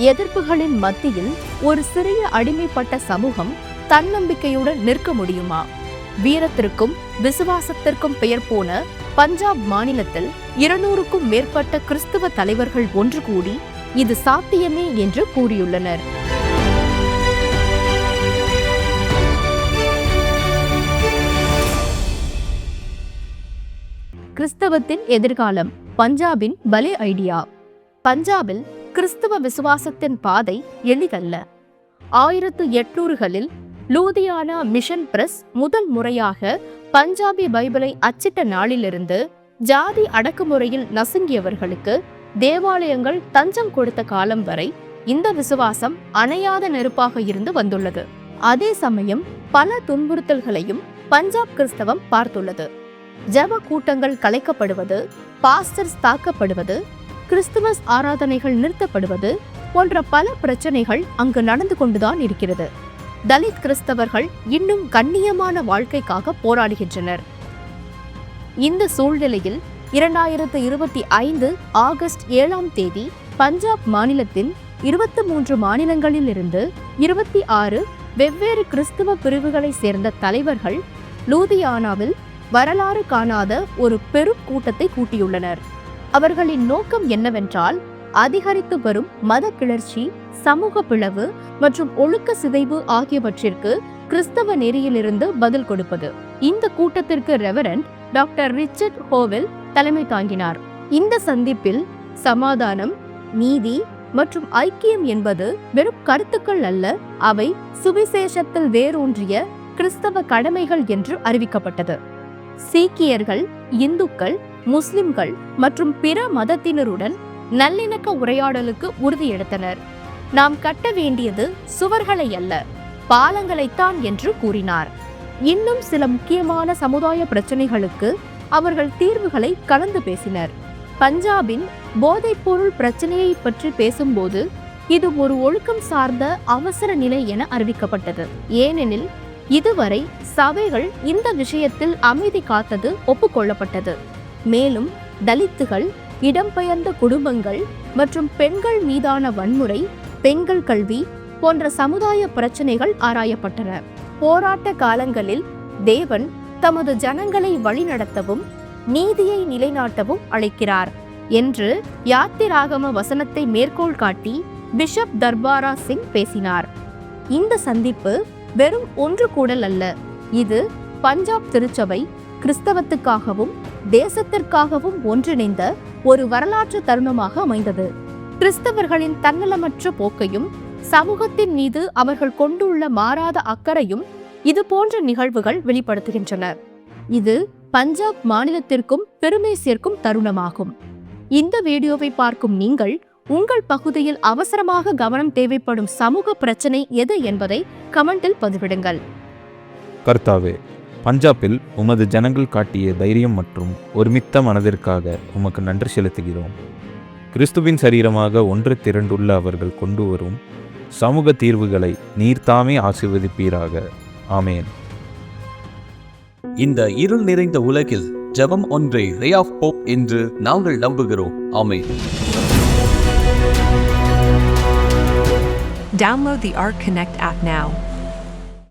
எதிர்ப்புகளின் மத்தியில் ஒரு சிறிய அடிமைப்பட்ட சமூகம் தன்னம்பிக்கையுடன் நிற்க முடியுமா? வீரத்திற்கும் விசுவாசத்திற்கும் பெயர் போன பஞ்சாப் மாநிலத்தில் இருநூறுக்கும் மேற்பட்ட கிறிஸ்துவ தலைவர்கள் ஒன்று கூடி இது சாத்தியமே என்று கூறியுள்ளனர். கிறிஸ்தவத்தின் எதிர்காலம் பஞ்சாபின் பலே ஐடியா. பஞ்சாபில் கிறிஸ்தவ விசுவாசத்தின் பாதை எளிதல்ல. ஆயிரத்து எட்நூறுகளில் லூதியானா மிஷன் பிரஸ் முதல் முறையாக பஞ்சாபி பைபிளை அச்சிட்ட நாளிலிருந்து ஜாதி அடக்குமுறையில் நசுங்கியவர்களுக்கு தேவாலயங்கள் தஞ்சம் கொடுத்த காலம் வரை இந்த விசுவாசம் அணையாத நெருப்பாக இருந்து வந்துள்ளது. அதே சமயம் பல துன்புறுத்தல்களையும் பஞ்சாப் கிறிஸ்தவம் பார்த்துள்ளது. ஜப கூட்டங்கள் கலைக்கப்படுவது பாஸ்டர்ஸ் தாக்கப்படுவது கிறிஸ்துமஸ் ஆராதனைகள் நிறுத்தப்படுவது போன்ற பல பிரச்சனைகள் அங்கு நடந்து கொண்டுதான் இருக்கிறது. தலித் கிறிஸ்தவர்கள் இன்னும் கண்ணியமான வாழ்க்கைக்காக போராடுகின்றனர். இந்த சூழ்நிலையில் இரண்டாயிரத்து இருபத்தி ஐந்து ஆகஸ்ட் ஏழாம் தேதி பஞ்சாப் மாநிலத்தின் இருபத்தி மூன்று மாநிலங்களில் இருந்து இருபத்தி ஆறு வெவ்வேறு கிறிஸ்துவ பிரிவுகளை சேர்ந்த தலைவர்கள் லூதியானாவில் வரலாறு காணாத ஒரு பெரும் கூட்டத்தை கூட்டியுள்ளனர். அவர்களின் நோக்கம் என்னவென்றால் அதிகரித்து வரும் மத கிளர்ச்சி சமூக பிளவு மற்றும் ஒழுக்க சிதைவு ஆகியவற்றிற்கு கிறிஸ்தவ நெறியிலிருந்து பதில் கொடுப்பது. இந்த கூட்டத்திற்கு ரெவரண்ட் டாக்டர் ரிச்சர்ட் ஹோவெல் தலைமை தாங்கினார். இந்த சந்திப்பில் சமாதானம் நீதி மற்றும் ஐக்கியம் என்பது வெறும் கருத்துக்கள் அல்ல அவை சுவிசேஷத்தில் வேரூன்றிய கிறிஸ்தவ கடமைகள் என்று அறிவிக்கப்பட்டது. சீக்கியர்கள் இந்துக்கள் முஸ்லிம்கள் மற்றும் பிற மதத்தினருடன் நல்லிணக்க உரையாடலுக்கு உறுதியெடுத்தனர். நாம் கட்ட வேண்டியது சுவர்களை அல்ல பாலங்களைத்தான் என்று கூறினார். இன்னும் சில முக்கியமான சமுதாய பிரச்சனைகளுக்கு அவர்கள் தீர்வுகளை கலந்து பேசினர். பஞ்சாபின் போதைப்பொருள் பிரச்சனையை பற்றி பேசும்போது இது ஒரு ஒழுக்கம் சார்ந்த அவசர நிலை என அறிவிக்கப்பட்டது. ஏனெனில் இதுவரை சபைகள் இந்த விஷயத்தில் அமைதி காத்தது ஒப்புக்கொள்ளப்பட்டது. மேலும் தலித்துகள் இடம்பெயர்ந்த குடும்பங்கள் மற்றும் பெண்கள் மீதான வன்முறை பெண்கள் கல்வி போன்ற சமுதாய பிரச்சனைகள் ஆராயப்பட்டன. போராட்ட காலங்களில் தேவன் தமது ஜனங்களை வழிநடத்தவும் நீதியை நிலைநாட்டவும் அழைக்கிறார் என்று யாத்திராகம வசனத்தை மேற்கோள் காட்டி பிஷப் தர்பாரா சிங் பேசினார். இந்த சந்திப்பு வெறும் ஒன்று கூடல் அல்ல இது பஞ்சாப் திருச்சபை கிறிஸ்தவத்துக்காகவும் தேசத்திற்காகவும் ஒன்றிணைந்த ஒரு வரலாற்று தருணமாக அமைந்தது. கிறிஸ்தவர்களின் தன்னலமற்ற போக்கையும் சமூகத்தின் மீது அவர்கள் கொண்டுள்ள மாறாத அக்கறையும் இது போன்ற நிகழ்வுகள் வெளிப்படுத்துகின்றன. இது பஞ்சாப் மாநிலத்திற்கும் பெருமை சேர்க்கும் தருணமாகும். இந்த வீடியோவை பார்க்கும் நீங்கள் உங்கள் பகுதியில் அவசரமாக கவனம் தேவைப்படும் சமூக பிரச்சனை எது என்பதை கமெண்டில் பதிவிடுங்கள். கர்த்தாவே பஞ்சாபில் உமது ஜனங்கள் காட்டிய தைரியம் மற்றும் ஒருமித்த மனதிற்காக உமக்கு நன்றி செலுத்துகிறோம். கிறிஸ்துவின் சரீரமாக ஒன்று திரண்டுள்ள அவர்கள் கொண்டு வரும் சமூக தீர்வுகளை நீர்தாமே ஆசீர்வதிப்பீராக. ஆமேன். இந்த இருள் நிறைந்த உலகில் ஜெபம் ஒன்றே ரே ஆஃப் போப் என்று நாங்கள் நம்புகிறோம். ஆமென். Download the Arc Connect app now.